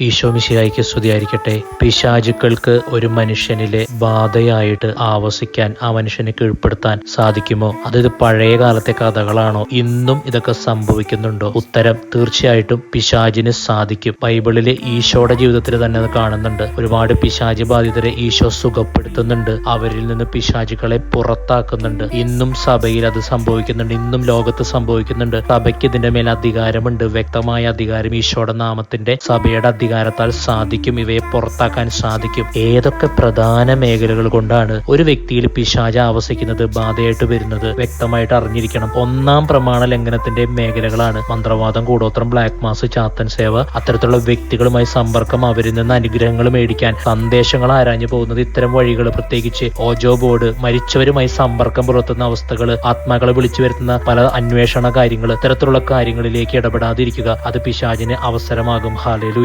ഈശോ മിശിഹായിക്ക് സ്തുതിയായിരിക്കട്ടെ. പിശാചുക്കൾക്ക് ഒരു മനുഷ്യനിലെ ബാധയായിട്ട് ആവസിക്കാൻ ആ മനുഷ്യനെ കീഴ്പ്പെടുത്താൻ സാധിക്കുമോ? അതായത് പഴയ കാലത്തെ കഥകളാണോ? ഇന്നും ഇതൊക്കെ സംഭവിക്കുന്നുണ്ടോ? ഉത്തരം തീർച്ചയായിട്ടും പിശാചിന് സാധിക്കും. ബൈബിളിലെ ഈശോയുടെ ജീവിതത്തിൽ തന്നെ അത് കാണുന്നുണ്ട്. ഒരുപാട് പിശാചി ബാധിതരെ ഈശോ സുഖപ്പെടുത്തുന്നുണ്ട്. അവരിൽ നിന്ന് പിശാചുക്കളെ പുറത്താക്കുന്നുണ്ട്. ഇന്നും സഭയിൽ അത് സംഭവിക്കുന്നുണ്ട്. ഇന്നും ലോകത്ത് സംഭവിക്കുന്നുണ്ട്. സഭയ്ക്ക് ഇതിന്റെ മേൽ അധികാരമുണ്ട്. വ്യക്തമായ അധികാരം ഈശോയുടെ നാമത്തിന്റെ സഭയുടെ അധികാരത്താൽ സാധിക്കും ഇവയെ പുറത്താക്കാൻ സാധിക്കും. ഏതൊക്കെ പ്രധാന മേഖലകൾ കൊണ്ടാണ് ഒരു വ്യക്തിയിൽ പിശാച ആവസിക്കുന്നത് ബാധയായിട്ട് വരുന്നത് വ്യക്തമായിട്ട് അറിഞ്ഞിരിക്കണം. ഒന്നാം പ്രമാണ ലംഘനത്തിന്റെ മേഖലകളാണ് മന്ത്രവാദം കൂടോത്രം ബ്ലാക്ക് മാസ് ചാത്തൻ സേവ അത്തരത്തിലുള്ള വ്യക്തികളുമായി സമ്പർക്കം അവരിൽ നിന്ന് അനുഗ്രഹങ്ങൾ മേടിക്കാൻ സന്ദേശങ്ങൾ ആരാഞ്ഞു പോകുന്നത് ഇത്തരം വഴികൾ പ്രത്യേകിച്ച് ഓജോ ബോർഡ് മരിച്ചവരുമായി സമ്പർക്കം പുലർത്തുന്ന അവസ്ഥകൾ ആത്മാക്കളെ വിളിച്ചു വരുത്തുന്ന പല അന്വേഷണ കാര്യങ്ങൾ ഇത്തരത്തിലുള്ള കാര്യങ്ങളിലേക്ക് ഇടപെടാതിരിക്കുക അത് പിശാചിന് അവസരമാകും. ഹാലേലു